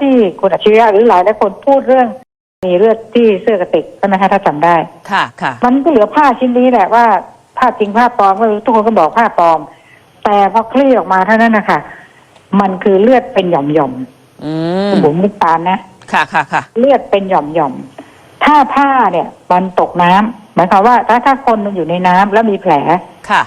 ที่คุณอัจฉริยะหรือหลายหลายคนพูดเรื่อง มีเลือดที่เสื้อกระติกใช่ไหมคะถ้าจำได้ ค่ะค่ะ มันก็เหลือผ้าชิ้นนี้แหละว่าผ้าจริงผ้าปลอมก็รู้ทุกคนก็บอกผ้าปลอม แต่พอคลี่ออกมาเท่านั้นนะคะมันคือเลือดเป็นหย่อมหย่อมอืมๆบุ๋มนึกตามนะค่ะค่ะค่ะเลือดเป็นหย่อมหย่อมๆถ้าผ้าเนี่ยมันตกน้ำหมายความว่า ถ้าถ้าคนมันอยู่ในน้ำแล้วมีแผลค่ะ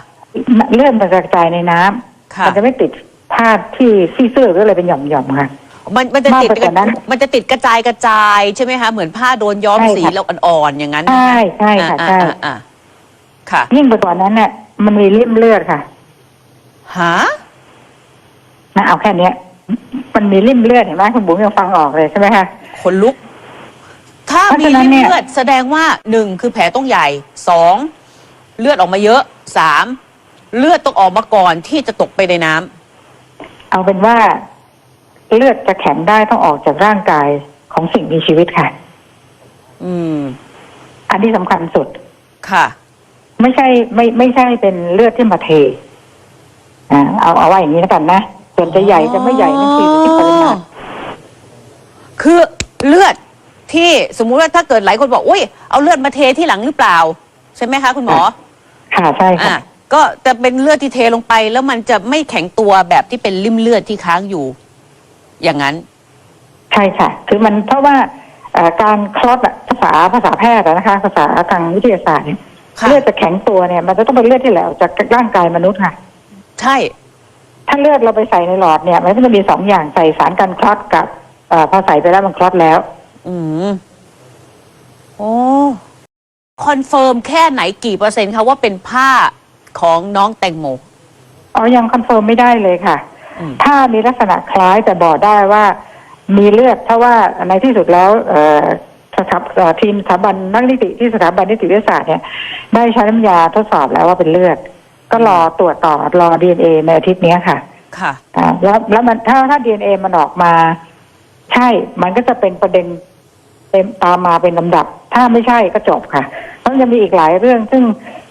เลือดมันกระจายในน้ำค่ะมัจะไม่ติดผ้าที่ซี่เสื้อหรืออะไรเป็นหย่อมหย่อมๆค่ะ มันมันจะติดมากไปกว่านั้นมันจะติดกระจายกระจายใช่ไหมคะเหมือนผ้าโดนย้อมใช่สีค่ะ แล้วอ่อนๆอย่างนั้นใช่ใช่ค่ะอ่าใช่อ่าอ่าค่ะ ยิ่งไปกว่านั้นเนี่ยมันมีริ่มเลือดค่ะหา นะเอาแค่เนี้ย มันมีริ่มเลือดเห็นไหมคุณบุ๋มยังฟังออกเลยใช่ไหมคะ คนลุก ถ้าเพราะมีฉะนั้นริ่มเนี่ยเลือดแสดงว่าหนึ่งคือแผลต้องใหญ่สองเลือดออกมาเยอะสามเลือดต้องออกมาก่อนที่จะตกไปในน้ำ เอาเป็นว่า เลือดจะแข็งได้ต้องออกจากร่างกายของสิ่งมีชีวิตค่ะ อืม อันที่สำคัญสุด ค่ะ ไม่ใช่ไม่ไม่ใช่เป็นเลือดที่มาเทอ่าเอาเอาไว้อย่างนี้แล้วกันนะส่วนจะใหญ่จะไม่ใหญ่นั่นคือที่ปริมาณคือเลือดที่สมมุติว่าถ้าเกิดหลายคนบอกอุ้ยเอาเลือดมาเทที่หลังหรือเปล่า ใช่ไหมคะ คุณหมอ ค่ะใช่อะค่ะก็จะเป็นเลือดที่เทลงไป แล้วมันจะไม่แข็งตัวแบบที่เป็นริ่มเลือดที่ค้างอยู่ อย่างนั้น ใช่ค่ะ คือมันเพราะว่าเอ่อการคลอดอะภาษาภาษาแพทย์อะนะคะ ภาษาทางวิทยาศาสตร์เนี่ยค่ะเลือดจะแข็งตัวเนี่ย มันจะต้องเป็นเลือดที่ไหลออกจากร่างกายมนุษย์ค่ะ ใช่ ถ้าเลือดเราไปใส่ในหลอดเนี่ย มันก็จะมีสองอย่างใส่สารกันคลอดกับเออพอใส่ไปแล้วมันคลอดแล้ว อืมโอ้คอนเฟิร์มแค่ไหนกี่เปอร์เซ็นต์คะว่าเป็นผ้าของน้องแตงโมอ๋อยังคอนเฟิร์มไม่ได้เลยค่ะอืม ถ้ามีลักษณะคล้ายแต่บอกได้ว่ามีเลือดเพราะว่าในที่สุดแล้วเอ่อสถาเอ่อทีมสถาบันนักนิติที่สถาบันนิติวิทยาศาสตร์เนี่ยได้ใช้น้ำยาทดสอบแล้วว่าเป็นเลือด ก็รอตรวจต่อรอดีเอ็นเอในอาทิตย์เนี้ยค่ะ ค่ะอ่าแล้วแล้วมันถ้าถ้าดีเอ็นเอมันออกมา ใช่ มันก็จะเป็นประเด็นเต็มตามมาเป็นลำดับ ถ้าไม่ใช่ก็จบค่ะเพราะจะมีอีกหลายเรื่องซึ่ง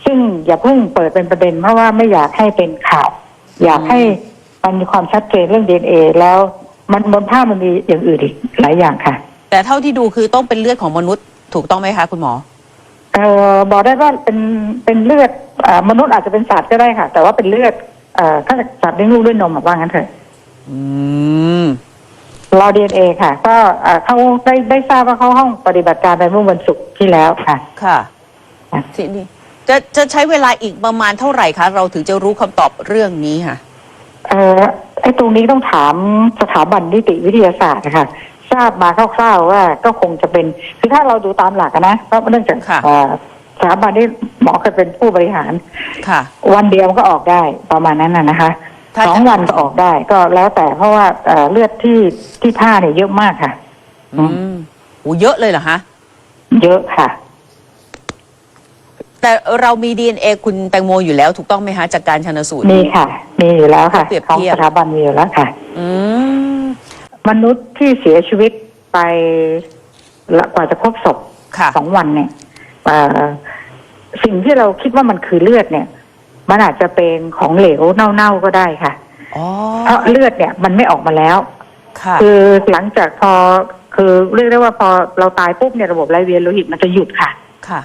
ซึ่งอย่าเพิ่งเปิดเป็นประเด็นเพราะว่าไม่อยากให้เป็นข่าว อยากให้ มันมีความชัดเจนเรื่องดีเอ็นเอแล้วมันบนภาพมันมีอย่างอื่นอีกหลายอย่างค่ะ แต่เท่าที่ดูคือต้องเป็นเลือดของมนุษย์ถูกต้องไหมคะคุณหมอเอ่อบอกได้ว่าเป็นเป็นเลือดเอ่อมนุษย์อาจจะเป็นสัตว์ก็ได้ค่ะ แต่ว่าเป็นเลือดเอ่อถ้าสัตว์เลี้ยงลูกด้วยนมอะว่างั้นเถอะอืมรอดีเอ็นเอค่ะ ก็เอ่อเขาได้ได้ทราบว่าเข้าห้องปฏิบัติการไปเมื่อวันศุกร์ที่แล้วค่ะค่ะ ค่ะทีนี้จะจะใช้เวลาอีกประมาณเท่าไหร่คะเราถึงจะรู้คำตอบเรื่องนี้ค่ะ เอ่อไอ้ตรงนี้ต้องถามสถาบันนิติวิทยาศาสตร์นะคะทราบมาคร่าวๆว่าก็คงจะเป็นคือถ้าเราดูตามหลักอะนะเพราะเนื่องจากค่ะเอ่อสถาบันที่หมอเคยเป็นผู้บริหารค่ะ วันเดียวมันก็ออกได้ประมาณนั้นน่ะนะคะถ้าสองจะวันก็ออกได้ก็แล้วแต่เพราะว่าเอ่อเลือดที่ที่ผ้าเนี่ยเยอะมากค่ะ อืมโอ้เยอะเลยเหรอคะเยอะค่ะ แต่เรามี DNA คุณแตงโมอยู่แล้วถูกต้องไหมคะจากการชันสูตร มีค่ะ มีอยู่แล้วค่ะเปรียบของเทียบ สถาบันมีอยู่แล้วค่ะ อืมมนุษย์ที่เสียชีวิตไปละกว่าจะพบศพค่ะ สองวันเนี่ยเอ่อสิ่งที่เราคิดว่ามันคือเลือดเนี่ย มันอาจจะเป็นของเหลวเน่าๆก็ได้ค่ะ อ๋อ เพราะเลือดเนี่ยมันไม่ออกมาแล้ว ค่ะ คือหลังจากพอคือเรียกได้ว่าพอเราตายปุ๊บเนี่ยระบบไหลเวียนโลหิตมันจะหยุดค่ะ ค่ะ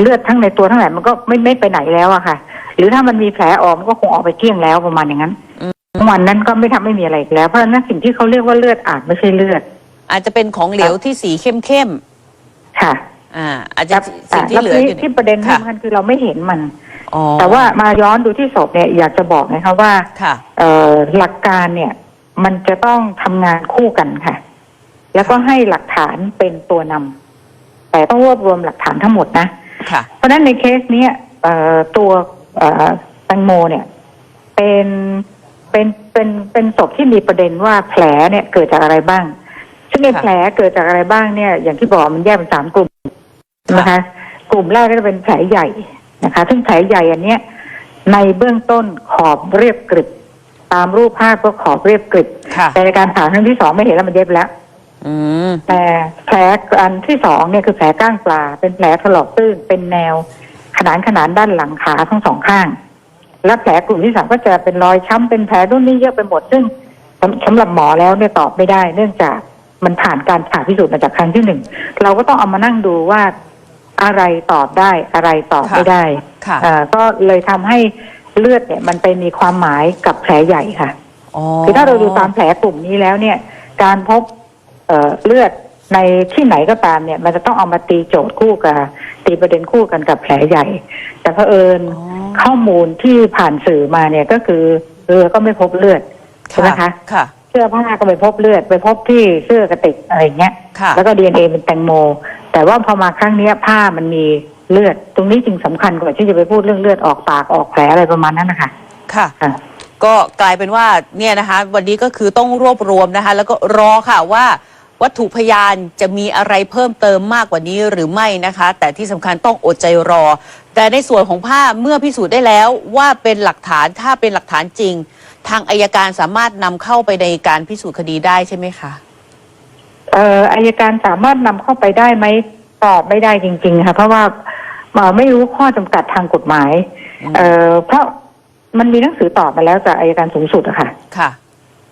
เลือดทั้งในตัวทั้งหลายมันก็ไม่ไม่ไปไหนแล้วอะค่ะ หรือถ้ามันมีแผลออกมันก็คงออกไปเกลี้ยงแล้วประมาณอย่างนั้นอืมวันนั้นก็ไม่ทำไม่มีอะไรอีกแล้วเพราะฉะนั้นสิ่งที่เขาเรียกว่าเลือดอาจไม่ใช่เลือด อาจจะเป็นของเหลวที่สีเข้มเข้มค่ะๆอ่า อาจจะแต่สิ่งที่แล้วเหลืออยู่ที่ประเด็นค่ะสำคัญคือเราไม่เห็นมันอ๋อแต่ว่ามาย้อนดูที่ศพเนี่ยอยากจะบอกนะคะว่าค่ะเอ่อหลักการเนี่ย มันจะต้องทำงานคู่กันค่ะ แล้วก็ให้หลักฐานเป็นตัวนำแต่ต้องรวบรวมหลักฐานทั้งหมดนะ ค่ะ เพราะฉะนั้นในเคสเนี้ยเอ่อตัวเอ่อแตงโมเนี่ยเป็นเป็นเป็นเป็นศพที่มีประเด็นว่าแผลเนี่ยเกิดจากอะไรบ้าง ซึ่งในค่ะแผลเกิดจากอะไรบ้างเนี่ย อย่างที่บอกมันแยกเป็นสามกลุ่มนะคะ กลุ่มแรกก็จะเป็นแผลใหญ่นะคะ ซึ่งแผลใหญ่อันเนี้ยในเบื้องต้นขอบเรียบกริบตามรูปภาพก็ขอบเรียบกริบค่ะแต่ในการผ่าครั้งที่สองไม่เห็นแล้วมันเย็บแล้ว อืมแต่แผลอันที่สองเนี่ยคือแผลก้างปลา เป็นแผลถลอกตื้นเป็นแนวขนานขนานด้านหลังขาทั้งสองข้าง และแผลกลุ่มที่สามก็จะเป็นรอยช้ำเป็นแผลรุ่นนี้เยอะไปหมด ซึ่งสำสำหรับหมอแล้วเนี่ยตอบไม่ได้ เนื่องจากมันผ่านการผ่าพิสูจน์มาจากครั้งที่หนึ่งเราก็ต้องเอามานั่งดูว่าอะไรตอบได้อะไรตอบไม่ได้ค่ะเอ่อก็เลยทำให้เลือดเนี่ย มันไปมีความหมายกับแผลใหญ่ค่ะอ๋อคือถ้าเราดูตามแผลกลุ่มนี้แล้วเนี่ย การพบ เอ่อเลือดในที่ไหนก็ตามเนี่ย มันจะต้องเอามาตีโจทย์คู่กับ ตีประเด็นคู่กันกับแผลใหญ่ แต่เผอิญอ๋อข้อมูลที่ผ่านสื่อมาเนี่ยก็คือเรือก็ไม่พบเลือดใช่ไหมคะค่ะ เสื้อผ้าก็ไม่พบเลือด ไปพบที่เสื้อกระติกอะไรเงี้ยค่ะแล้วก็ดีเอ็นเอเป็นแตงโม แต่ว่าพอมาครั้งเนี้ยผ้ามันมีเลือด ตรงนี้จึงสำคัญกว่าที่จะไปพูดเรื่องเลือดออกปากออกแผลอะไรประมาณนั้นนะคะค่ะค่ะก็กลายเป็นว่าเนี่ยนะคะ วันนี้ก็คือต้องรวบรวมนะคะ แล้วก็รอค่ะว่า วัตถุพยานจะมีอะไรเพิ่มเติมมากกว่านี้หรือไม่นะคะ แต่ที่สำคัญต้องอดใจรอ แต่ในส่วนของผ้าเมื่อพิสูจน์ได้แล้วว่าเป็นหลักฐานถ้าเป็นหลักฐานจริง ทางอายการสามารถนำเข้าไปในการพิสูจน์คดีได้ใช่ไหมคะเอ่ออายการสามารถนำเข้าไปได้ไหมตอบไม่ได้จริง ๆ ค่ะ เพราะว่าเอ่อไม่รู้ข้อจำกัดทางกฎหมายอืมเอ่อเพราะมันมีหนังสือตอบมาแล้วจากอายการสูงสุดอะค่ะ ค่ะ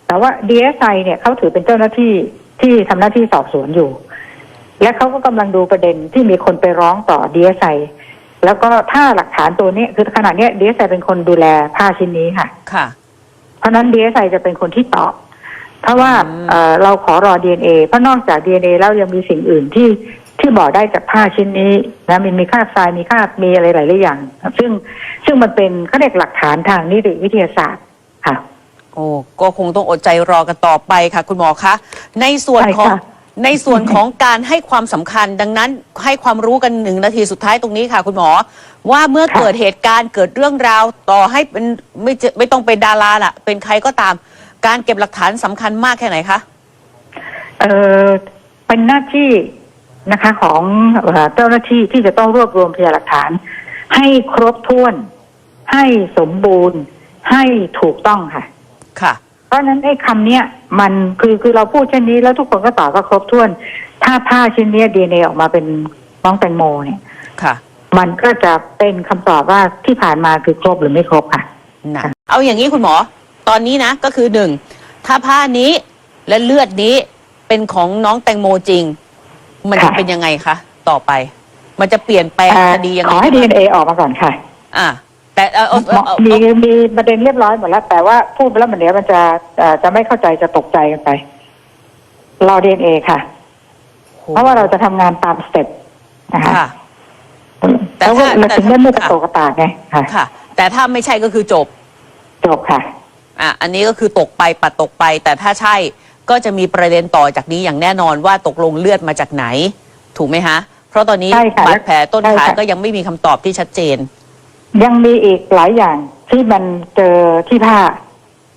แต่ว่า DSI เนี่ยเขาถือเป็นเจ้าหน้าที่ ที่ทำหน้าที่สอบสวนอยู่ และเขาก็กำลังดูประเด็นที่มีคนไปร้องต่อ DSI แล้วก็ถ้าหลักฐานตัวนี้คือขณะเนี้ย DSI เป็นคนดูแลผ้าชิ้นนี้ค่ะ ค่ะ เพราะฉะนั้น DSI จะเป็นคนที่ตอบเพราะว่าอืมเอ่อเราขอรอ DNA เพราะนอกจาก DNA แล้วยังมีสิ่งอื่นที่ที่บอกได้จากผ้าชิ้นนี้นะมันมีคราบทรายมีคราบมีอะไรหลายๆอย่าง ซึ่งซึ่งมันเป็นเขาเรียกหลักฐานทางนิติวิทยาศาสตร์ค่ะ โอ้ก็คงต้องอดใจรอกันต่อไปค่ะ คุณหมอคะ ในส่วนใช่ของค่ะในส่วนของการให้ความสำคัญดังนั้นให้ความรู้กันหนึ่งนาทีสุดท้ายตรงนี้ค่ะ คุณหมอ ว่าเมื่อค่ะเกิดเหตุการณ์เกิดเรื่องราวต่อให้เป็นไม่เจไม่ต้องเป็นดาราล่ะ เป็นใครก็ตาม การเก็บหลักฐานสำคัญมากแค่ไหนคะเออเป็นหน้าที่นะคะของเอ่อเจ้าหน้าที่ที่จะต้องรวบรวมพยานหลักฐาน ให้ครบถ้วน ให้สมบูรณ์ ให้ถูกต้องค่ะ ค่ะ เพราะฉะนั้นไอ้คำเนี้ยมันคือคือเราพูดเช่นนี้แล้วทุกคนก็ตอบว่าครบถ้วน ถ้าผ้าชิ้นเนี้ดีเอออกมาเป็นน้องแตงโมเนี่ยค่ะ มันก็จะเป็นคำตอบว่าที่ผ่านมาคือครบหรือไม่ครบค่ะนะเอาอย่างนี้คุณหมอ ตอนนี้นะ ก็คือหนึ่งถ้าผ้านี้และเลือดนี้เป็นของน้องแตงโมจริง มันจะค่ะ เป็นยังไงคะ ต่อไป มันจะเปลี่ยนแปลงเอ่อคดียังไงขอให้ดีบ้างเอออกมาก่อนค่ะ อ่า แต่เออเออเออเออมีมีประเด็นเรียบร้อยหมดแล้ว แต่ว่าพูดไปแล้วมันเดี๋ยวมันจะเอ่อจะไม่เข้าใจจะตกใจกันไปรอดีเอค่ะ เพราะว่าเราจะทำงานตามสเต็ปนะคะค่ะ แต่แล้วก็ถ้าเราแต่ถึงถ้าได้ไม่กระโตกกระตากไงค่ะค่ะ แต่ถ้าไม่ใช่ก็คือจบ จบค่ะ อะอันนี้ก็คือตกไปปัดตกไป แต่ถ้าใช่ก็จะมีประเด็นต่อจากนี้อย่างแน่นอนว่าตกลงเลือดมาจากไหน ถูกไหมฮะ เพราะตอนนี้ใช่ค่ะบาดแผลต้นใช่ขาค่ะ ก็ยังไม่มีคำตอบที่ชัดเจน ยังมีอีกหลายอย่างที่มันเจอที่ผ้า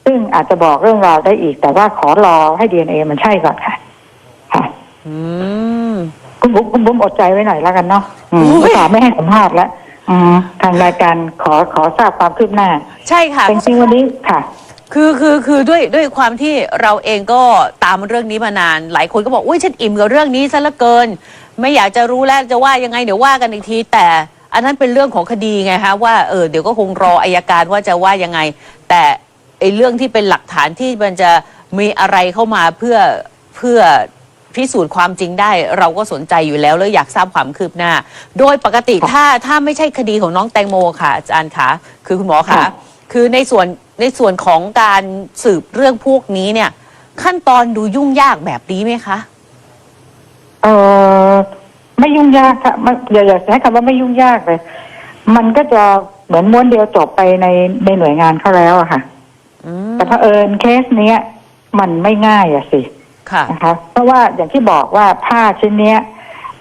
ซึ่งอาจจะบอกเรื่องราวได้อีก แต่ว่าขอรอให้ดีเอมันใช่ก่อนค่ะ ค่ะอืมคุณบุ๋มคุณบุ๋มอดใจไว้หน่อยแล้วกันเนาะอืมอุ๊ยอุตส่าห์ไม่ให้สัมภาษณ์แล้วอืมทางรายการขอขอทราบความคืบหน้า ใช่ค่ะจริงๆวันนี้ค่ะคือคือคือด้วยด้วยความที่เราเองก็ตามเรื่องนี้มานาน หลายคนก็บอกอุ้ยฉันอิ่มกับเรื่องนี้ซะเหลือเกิน ไม่อยากจะรู้แล้วจะว่ายังไงเดี๋ยวว่ากันอีกทีแต่ อันนั้นเป็นเรื่องของคดีไงฮะว่าเออเดี๋ยวก็คงรออายการว่าจะว่ายังไง แต่ไอ้เรื่องที่เป็นหลักฐานที่มันจะมีอะไรเข้ามาเพื่อเพื่อพิสูจน์ความจริงได้ เราก็สนใจอยู่แล้วแล้วอยากทราบความคืบหน้า โดยปกติถ้าถ้าไม่ใช่คดีของน้องแตงโมค่ะอาจารย์คะคือคุณหมอคะค่ะคือในส่วนในส่วนของการสืบเรื่องพวกนี้เนี่ย ขั้นตอนดูยุ่งยากแบบนี้ไหมคะเออ ไม่ยุ่งยากค่ะไม่อย่าอย่าใช้คำว่าไม่ยุ่งยากเลย มันก็จะเหมือนม้วนเดียวจบไปในในหน่วยงานเขาแล้วอะค่ะ อืมแต่เผอิญเคสเนี้ย มันไม่ง่ายอะสิค่ะ นะคะเพราะว่าอย่างที่บอกว่าผ้าชิ้นเนี้ย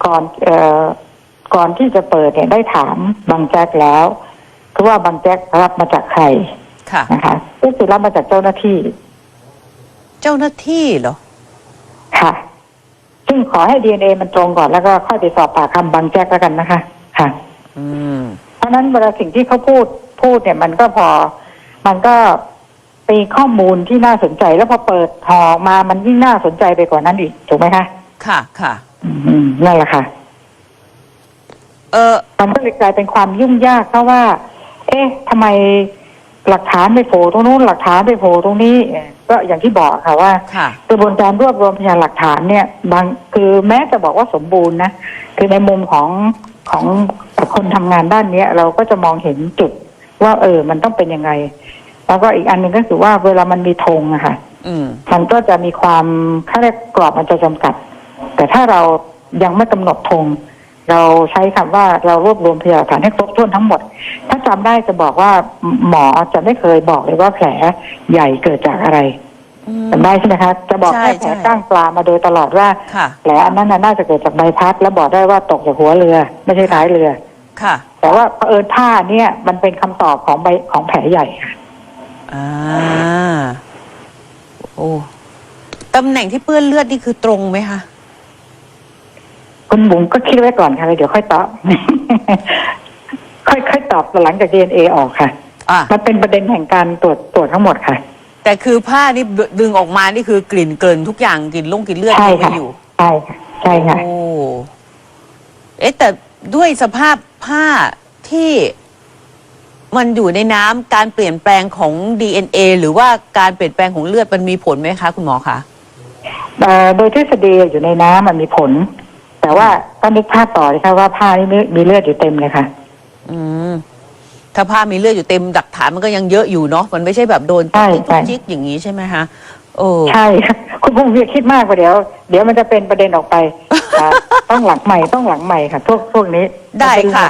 ก่อนเอ่อก่อนที่จะเปิดเนี่ยได้ถามบางแจ็คแล้วคือว่าบางแจ็ครับมาจากใครค่ะ นะคะก็คือรับมาจากเจ้าหน้าที่เจ้าหน้าที่เหรอ ค่ะ ซึ่งขอให้ดีเอมันตรงก่อนแล้วก็ค่อยไปสอบปากคำบางแจ็คแล้วกันนะคะ ค่ะ อืม เพราะฉะนั้นเวลาสิ่งที่เขาพูดพูดเนี่ยมันก็พอ มันก็เป็นข้อมูลที่น่าสนใจแล้วพอเปิดห่อออกมามันยิ่งน่าสนใจไปกว่านั้นอีกถูกไหมคะค่ะค่ะ อืมนั่นแหละค่ะ เออมันก็เลยกลายเป็นความยุ่งยากเพราะว่า เอ๊ะทำไม หลักฐานไปโผล่ตรงนู้นหลักฐานไปโผล่ตรงนี้เอ่อก็อย่างที่บอกค่ะว่าค่ะกระบวนการรวบรวมพยานหลักฐานเนี่ย บางคือแม้จะบอกว่าสมบูรณ์นะคือในมุมของของคนทำงานด้านเนี้ย เราก็จะมองเห็นจุดว่า เออ มันต้องเป็นยังไง แล้วก็อีกอันหนึ่งก็คือว่าเวลามันมีธงอะค่ะอืมมันก็จะมีความค่าเรียกกรอบมันจะจำกัด แต่ถ้าเรายังไม่กำหนดธง เราใช้คำว่าเรารวบรวมพยานหลักฐานให้ครบถ้วนทั้งหมด ถ้าจำได้จะบอกว่าหมอจะไม่เคยบอกเลยว่าแผลใหญ่เกิดจากอะไรอืมจำได้ใช่ไหมคะ จะบอกใช่แค่แผลใช่ก้างปลามาโดยตลอดว่าค่ะแผลอันนั้นน่ะน่าจะเกิดจากใบพัด แล้วบอกได้ว่าตกจากหัวเรือ ไม่ใช่ท้ายเรือ ค่ะ แต่ว่าเผอิญท่าเนี่ยมันเป็นคำตอบของใบของแผลใหญ่ค่ะอ่าโอ้ตำแหน่งที่เปื้อนเลือดนี่คือตรงไหมคะ คุณบุ๋มก็คิดไว้ก่อนค่ะแล้วเดี๋ยวค่อยตอบ ค่อยค่อยตอบหลังจาก DNA ออกค่ะอ่ามันเป็นประเด็นแห่งการตรวจตรวจทั้งหมดค่ะ แต่คือผ้านี่ดึงออกมานี่คือกลิ่นเกินทุกอย่างกลิ่นลงกลิ่นเลือดใช่ยังไม่ค่ะอยู่ใช่ค่ะใช่ค่ะ โอ้เอ๊ะแต่ด้วยสภาพผ้าที่มันอยู่ในน้ำการเปลี่ยนแปลงของ DNA หรือว่าการเปลี่ยนแปลงของเลือดมันมีผลไหมคะ คุณหมอคะ เอ่อโดยทฤษฎีอยู่ในน้ำมันมีผล แต่ว่าก็นึกภาพต่อเลยค่ะว่าผ้านี่มีมีเลือดอยู่เต็มเลยค่ะ อืมถ้าผ้ามีเลือดอยู่เต็มหลักฐานมันก็ยังเยอะอยู่เนาะมันไม่ใช่แบบโดนใช่จิ๊กใช่ จิ๊กอย่างนี้ใช่ไหมคะโอ้ใช่ค่ะคุณพงศ์อย่าคิดมากกว่าเดี๋ยว เดี๋ยวมันจะเป็นประเด็นออกไปอ่าต้องหลังใหม่ต้องหลังใหม่ค่ะ พวกพวกนี้ ได้ค่ะ